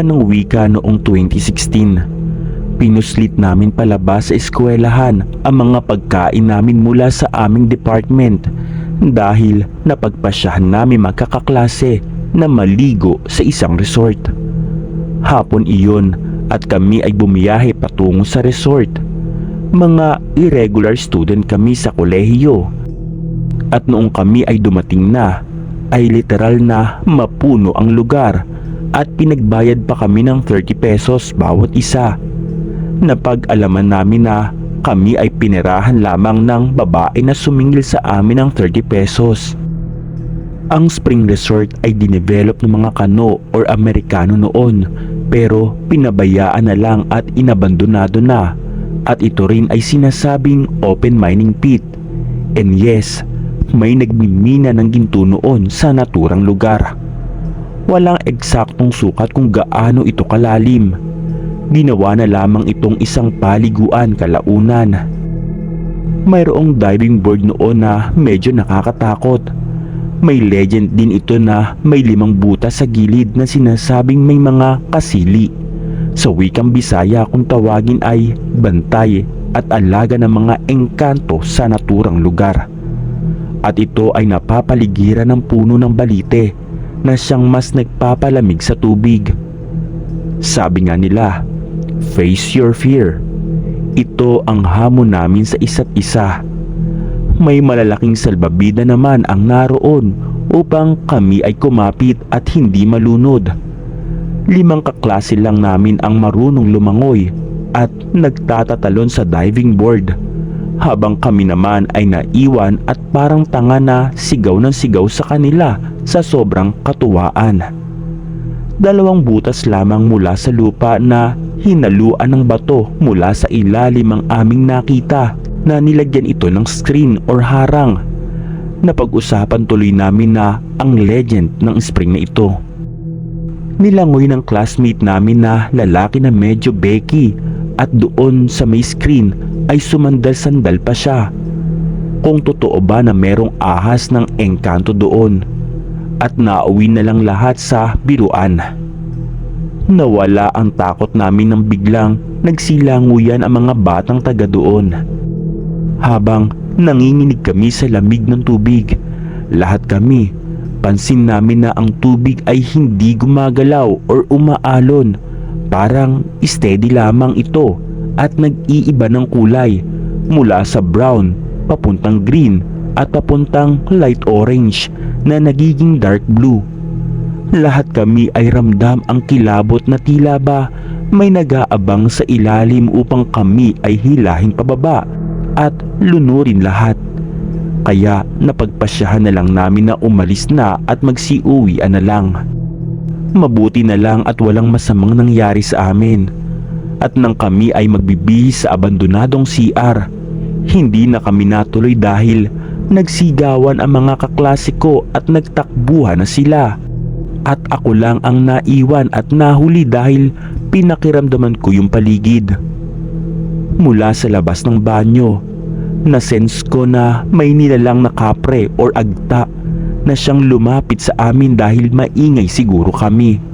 Buwan ng wika noong 2016. Pinuslit namin palabas sa eskwelahan ang mga pagkain namin mula sa aming department dahil napagpasyahan namin magkakaklase na maligo sa isang resort. Hapon iyon at kami ay bumiyahe patungo sa resort. Mga irregular student kami sa kolehiyo. At noong kami ay dumating na, ay literal na mapuno ang lugar at pinagbayad pa kami ng 30 pesos bawat isa. Napag-alaman namin na kami ay pinirahan lamang ng babae na sumingil sa amin ng 30 pesos. Ang spring resort ay dinevelop ng mga kano or Amerikano noon pero pinabayaan na lang at inabandonado na at ito rin ay sinasabing open mining pit. And yes, may nagmimina ng ginto noon sa naturang lugar. Walang eksaktong sukat kung gaano ito kalalim. Ginawa na lamang itong isang paliguan kalaunan. Mayroong diving board noon na medyo nakakatakot. May legend din ito na may limang butas sa gilid na sinasabing may mga kasili. Sa wikang Bisaya kung tawagin ay bantay at alaga ng mga engkanto sa naturang lugar. At ito ay napapaligiran ng puno ng balite na siyang mas nagpapalamig sa tubig. Sabi nga nila, face your fear. Ito ang hamon namin sa isa't isa. May malalaking salbabida naman ang naroon upang kami ay kumapit at hindi malunod. Limang kaklase lang namin ang marunong lumangoy at nagtatatalon sa diving board habang kami naman ay naiwan at parang tanga na sigaw ng sigaw sa kanila sa sobrang katuwaan. Dalawang butas lamang mula sa lupa na hinaluan ng bato mula sa ilalim ang aming nakita na nilagyan ito ng screen or harang. Napag-usapan tuloy namin na ang legend ng spring na ito. Nilangoy ng classmate namin na lalaki na medyo Becky at doon sa may screen ay sumandal-sandal pa siya. Kung totoo ba na merong ahas ng engkanto doon at nauwi na lang lahat sa biruan. Nawala ang takot namin nang biglang nagsilanguyan ang mga batang taga doon. Habang nanginginig kami sa lamig ng tubig, lahat kami pansin namin na ang tubig ay hindi gumagalaw or umaalon. Parang steady lamang ito at nag-iiba ng kulay mula sa brown papuntang green at papuntang light orange na nagiging dark blue. Lahat kami ay ramdam ang kilabot na tila ba may nag-aabang sa ilalim upang kami ay hilahin pababa at lunurin lahat. Kaya napagpasyahan na lang namin na umalis na at magsiuwian na lang. Mabuti na lang at walang masamang nangyari sa amin. At nang kami ay magbibihis sa abandonadong CR, hindi na kami natuloy dahil nagsigawan ang mga kaklase ko at nagtakbuhan na sila. At ako lang ang naiwan at nahuli dahil pinakiramdaman ko yung paligid. Mula sa labas ng banyo, nasense ko na may nilalang na kapre or agta na siyang lumapit sa amin dahil maingay siguro kami.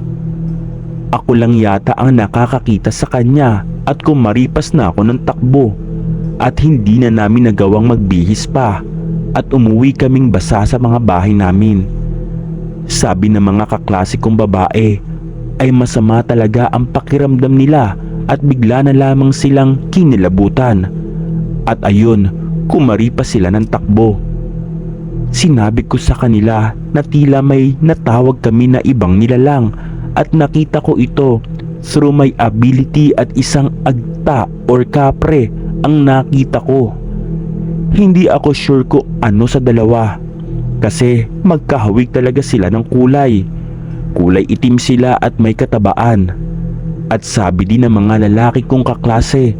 Ako lang yata ang nakakakita sa kanya at kumaripas na ako ng takbo at hindi na namin nagawang magbihis pa at umuwi kaming basa sa mga bahay namin. Sabi ng mga kaklase kong babae ay masama talaga ang pakiramdam nila at bigla na lamang silang kinilabutan. At ayun, kumaripas sila ng takbo. Sinabi ko sa kanila na tila may natawag kami na ibang nilalang at nakita ko ito through my ability at isang agta or kapre ang nakita ko. Hindi ako sure ko ano sa dalawa kasi magkahawig talaga sila ng kulay. Kulay itim sila at may katabaan. At sabi din ng mga lalaki kong kaklase,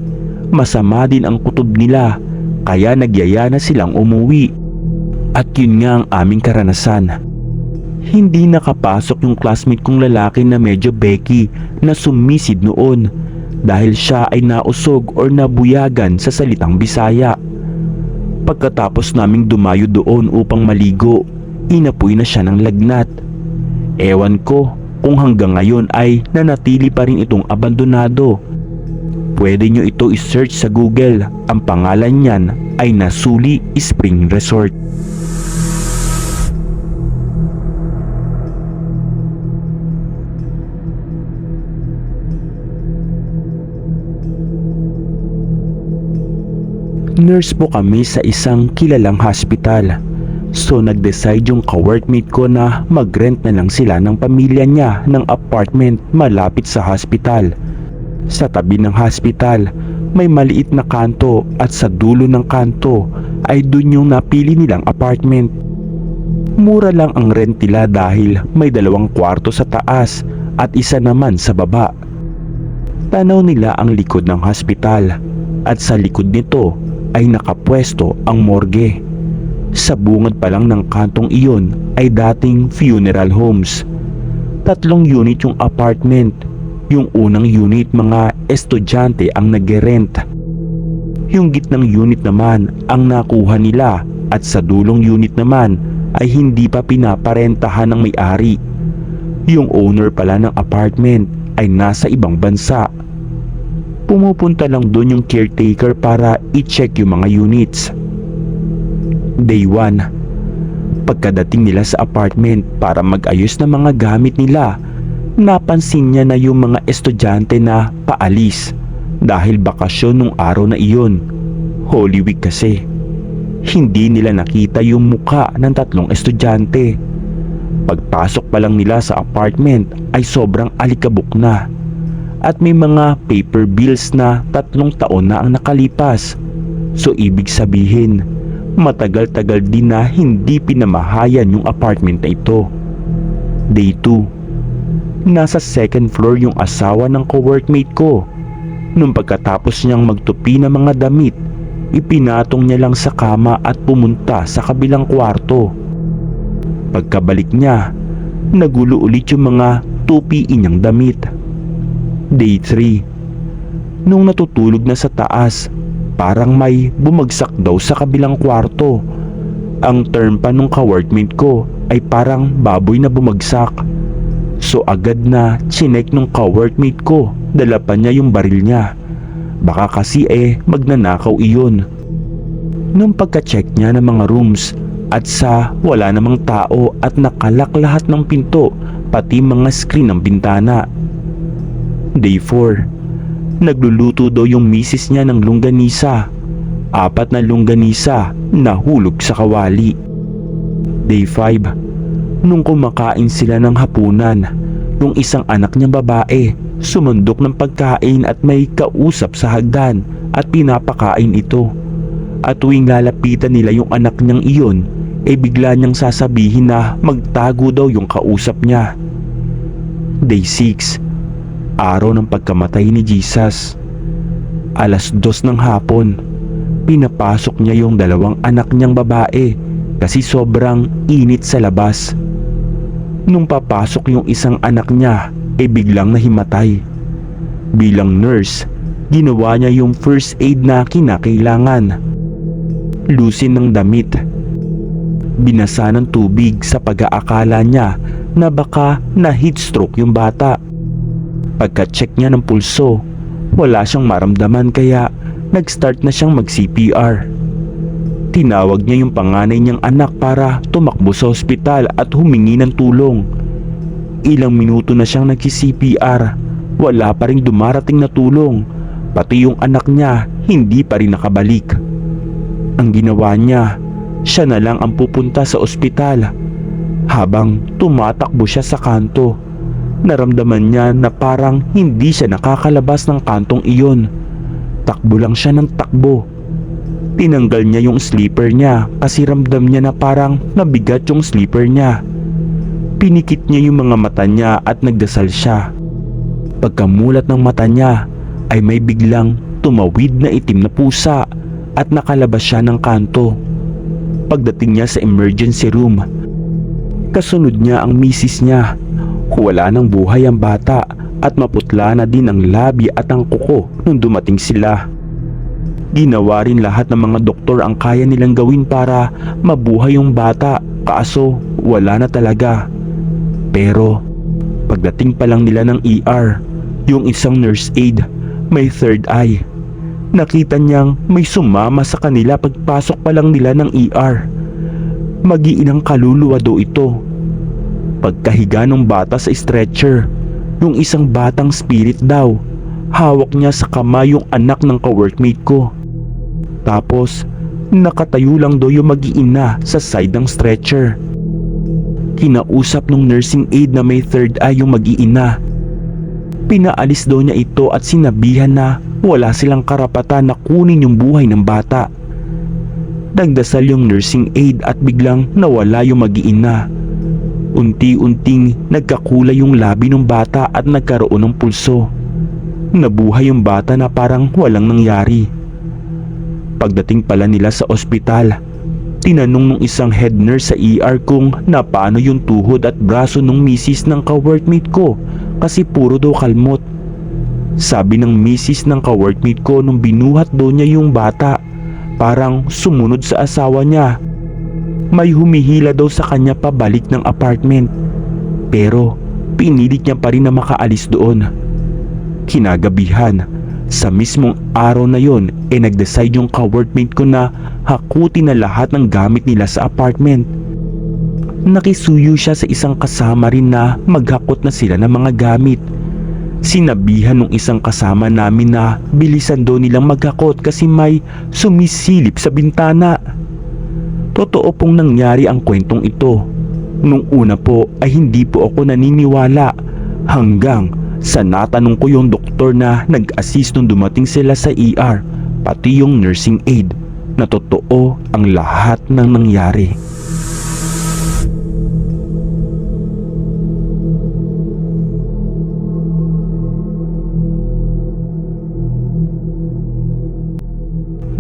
masama din ang kutob nila kaya nagyaya na silang umuwi. At yun nga ang aming karanasan. Hindi nakapasok yung classmate kong lalaki na medyo Becky na sumisid noon dahil siya ay nausog or nabuyagan sa salitang Bisaya. Pagkatapos naming dumayo doon upang maligo, inapoy na siya ng lagnat. Ewan ko kung hanggang ngayon ay nanatili pa rin itong abandonado. Pwede nyo ito isearch sa Google. Ang pangalan niyan ay Nasuli Spring Resort. Nurse po kami sa isang kilalang hospital. So nag-decide yung ka-workmate ko na mag-rent na lang sila ng pamilya niya ng apartment malapit sa hospital. Sa tabi ng hospital, may maliit na kanto at sa dulo ng kanto ay dun yung napili nilang apartment. Mura lang ang rent nila dahil may dalawang kwarto sa taas at isa naman sa baba. Tanaw nila ang likod ng hospital at sa likod nito ay nakapwesto ang morgue. Sa bungad pa lang ng kantong iyon ay dating funeral homes. Tatlong unit yung apartment. Yung unang unit mga estudyante ang nag-rent. Yung gitnang unit naman ang nakuha nila at sa dulong unit naman ay hindi pa pinaparentahan ng may-ari. Yung owner pala ng apartment ay nasa ibang bansa. Pumupunta lang doon yung caretaker para i-check yung mga units. Day 1 Pagkadating nila sa apartment para mag-ayos ng mga gamit nila, napansin niya na yung mga estudyante na paalis dahil bakasyon nung araw na iyon. Holy Week kasi. Hindi nila nakita yung muka ng tatlong estudyante. Pagpasok pa lang nila sa apartment ay sobrang alikabok na at may mga paper bills na tatlong taon na ang nakalipas. So ibig sabihin, matagal-tagal din na hindi pinamahayan yung apartment na ito. Day 2 Nasa second floor yung asawa ng co-workmate ko. Nung pagkatapos niyang magtupi ng mga damit, ipinatong niya lang sa kama at pumunta sa kabilang kwarto. Pagkabalik niya, nagulo ulit yung mga tupiin niyang damit. Day 3 Nung natutulog na sa taas, parang may bumagsak daw sa kabilang kwarto. Ang term pa nung ka-workmate ko ay parang baboy na bumagsak. So agad na chinek nung ka-workmate ko, dala pa niya yung baril niya. Baka kasi eh magnanakaw iyon. Nung pagka-check niya ng mga rooms at sa wala namang tao at nakalak lahat ng pinto pati mga screen ng bintana. Day 4 Nagluluto daw yung misis niya ng longganisa. Apat na longganisa nahulog sa kawali. Day 5 Nung kumakain sila ng hapunan, yung isang anak niyang babae sumundok ng pagkain at may kausap sa hagdan at pinapakain ito. At tuwing lalapitan nila yung anak niyang iyon, ay bigla niyang sasabihin na magtago daw yung kausap niya. Day 6 Araw ng pagkamatay ni Jesus. Alas dos ng hapon, pinapasok niya yung dalawang anak niyang babae kasi sobrang init sa labas. Nung papasok yung isang anak niya, e biglang nahimatay. Bilang nurse, ginawa niya yung first aid na kinakailangan. Lusin ng damit. Binasa ng tubig sa pag-aakala niya na baka na heat stroke yung bata. Pagka-check niya ng pulso, wala siyang maramdaman kaya nag-start na siyang mag-CPR. Tinawag niya yung panganay niyang anak para tumakbo sa ospital at humingi ng tulong. Ilang minuto na siyang nag-CPR, wala pa rin dumarating na tulong. Pati yung anak niya hindi pa rin nakabalik. Ang ginawa niya, siya na lang ang pupunta sa ospital. Habang tumatakbo siya sa kanto, naramdaman niya na parang hindi siya nakakalabas ng kantong iyon. Takbo lang siya ng takbo. Tinanggal niya yung sleeper niya kasi ramdam niya na parang nabigat yung sleeper niya. Pinikit niya yung mga mata niya at nagdasal siya. Pagkamulat ng mata niya ay may biglang tumawid na itim na pusa at nakalabas siya ng kanto. Pagdating niya sa emergency room, kasunod niya ang misis niya. Wala ng buhay ang bata at maputla na din ang labi at ang kuko nung dumating sila. Ginawa rin lahat ng mga doktor ang kaya nilang gawin para mabuhay yung bata kaso wala na talaga. Pero pagdating pa lang nila ng ER, yung isang nurse aide may third eye. Nakita niyang may sumama sa kanila pagpasok pa lang nila ng ER. Magiinang kaluluwa daw ito. Pagkahiga ng bata sa stretcher, yung isang batang spirit daw, hawak niya sa kamay yung anak ng kaworkmate ko. Tapos, nakatayo lang daw yung mag-iina sa side ng stretcher. Kinausap ng nursing aide na may third eye yung mag-iina. Pinaalis daw niya ito at sinabihan na wala silang karapatan na kunin yung buhay ng bata. Nagdasal yung nursing aide at biglang nawala yung mag-iina. Unti-unting nagkakulay yung labi ng bata at nagkaroon ng pulso. Nabuhay yung bata na parang walang nangyari. Pagdating pala nila sa ospital, tinanong ng isang head nurse sa ER kung napaano yung tuhod at braso ng misis ng kaworkmate ko kasi puro daw kalmot. Sabi ng misis ng kaworkmate ko nung binuhat daw niya yung bata, parang sumunod sa asawa niya. May humihila daw sa kanya pabalik ng apartment. Pero pinilit niya pa rin na makaalis doon. Kinagabihan, sa mismong araw na yon e nag-decide yung kaworkmate ko na hakutin na lahat ng gamit nila sa apartment. Nakisuyo siya sa isang kasama rin na maghakot na sila ng mga gamit. Sinabihan ng isang kasama namin na bilisan daw nilang maghakot kasi may sumisilip sa bintana. Totoo pong nangyari ang kwentong ito. Nung una po ay hindi po ako naniniwala hanggang sa natanong ko yung doktor na nag-assist nung dumating sila sa ER pati yung nursing aide na totoo ang lahat ng nangyari.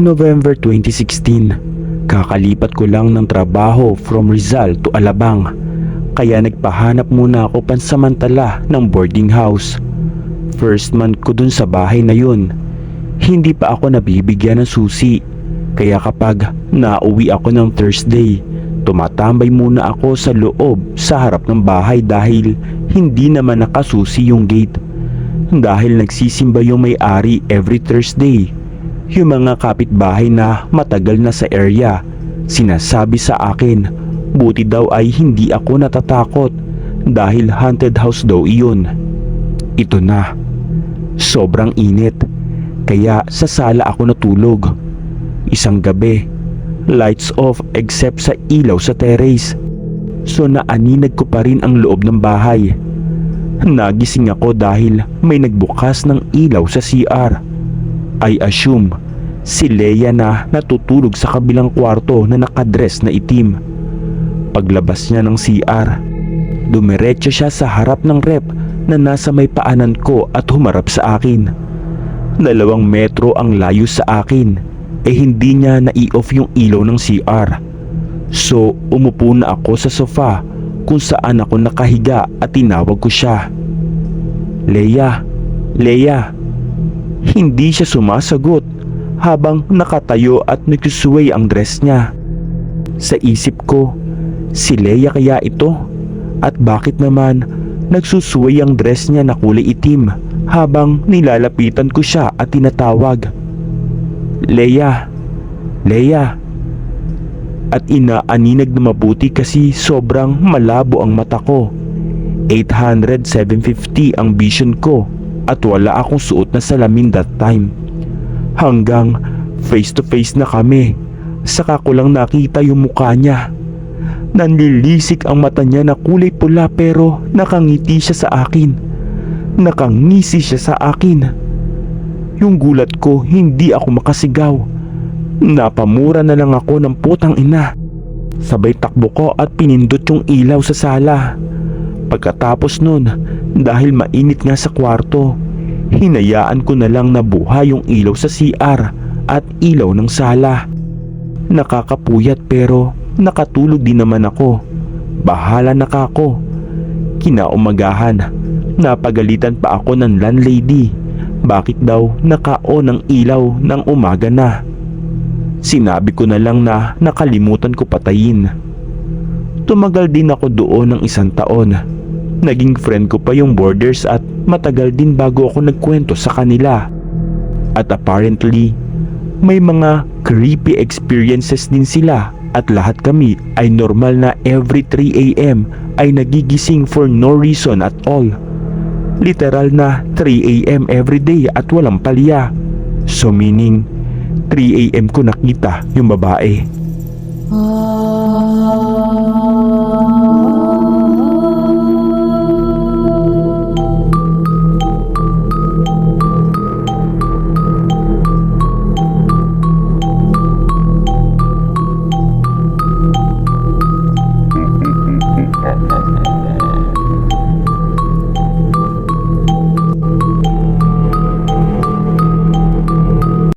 November 2016 Kakalipat ko lang ng trabaho from Rizal to Alabang kaya nagpahanap muna ako pansamantala ng boarding house. First month ko dun sa bahay na yun. Hindi pa ako nabibigyan ng susi kaya kapag nauwi ako ng Thursday, tumatambay muna ako sa loob sa harap ng bahay dahil hindi naman nakasusi yung gate. Dahil nagsisimba yung may-ari every Thursday yung mga kapitbahay na matagal na sa area, sinasabi sa akin, buti daw ay hindi ako natatakot dahil haunted house daw iyon. Ito na. Sobrang init. Kaya sa sala ako natulog. Isang gabi, lights off except sa ilaw sa terrace. So naaninag ko pa rin ang loob ng bahay. Nagising ako dahil may nagbukas ng ilaw sa CR. I assume si Leia na natutulog sa kabilang kwarto na nakadress na itim. Paglabas niya ng CR, dumiretso siya sa harap ng rep na nasa may paanan ko at humarap sa akin. Dalawang metro ang layo sa akin eh hindi niya na-i-off yung ilaw ng CR. So umupo na ako sa sofa kung saan ako nakahiga at tinawag ko siya. Leia, Leia, hindi siya sumasagot habang nakatayo at nagsusuway ang dress niya. Sa isip ko, si Leia kaya ito? At bakit naman nagsusuway ang dress niya na kulay itim habang nilalapitan ko siya at tinatawag? Leia, Leia. At inaaninag na mabuti kasi sobrang malabo ang mata ko. 800-750 ang vision ko at wala akong suot na salamin that time. Hanggang face to face na kami, saka ko lang nakita yung mukha niya. Nanlilisik ang mata niya na kulay pula pero nakangiti siya sa akin. Nakangisi siya sa akin. Yung gulat ko hindi ako makasigaw. Napamura na lang ako ng putang ina. Sabay takbo ko at pinindot yung ilaw sa sala. Pagkatapos nun, dahil mainit nga sa kwarto, hinayaan ko na lang na buhay yung ilaw sa CR at ilaw ng sala. Nakakapuyat pero nakatulog din naman ako. Bahala na ka ako. Kinaumagahan, napagalitan pa ako ng landlady. Bakit daw nakao ng ilaw ng umaga na? Sinabi ko na lang na nakalimutan ko patayin. Tumagal din ako doon ng isang taon. Naging friend ko pa yung boarders at matagal din bago ako nagkwento sa kanila. At apparently, may mga creepy experiences din sila at lahat kami ay normal na every 3 a.m. ay nagigising for no reason at all. Literal na 3 a.m. every day at walang palya. So meaning, 3 a.m. ko nakita yung babae. Ah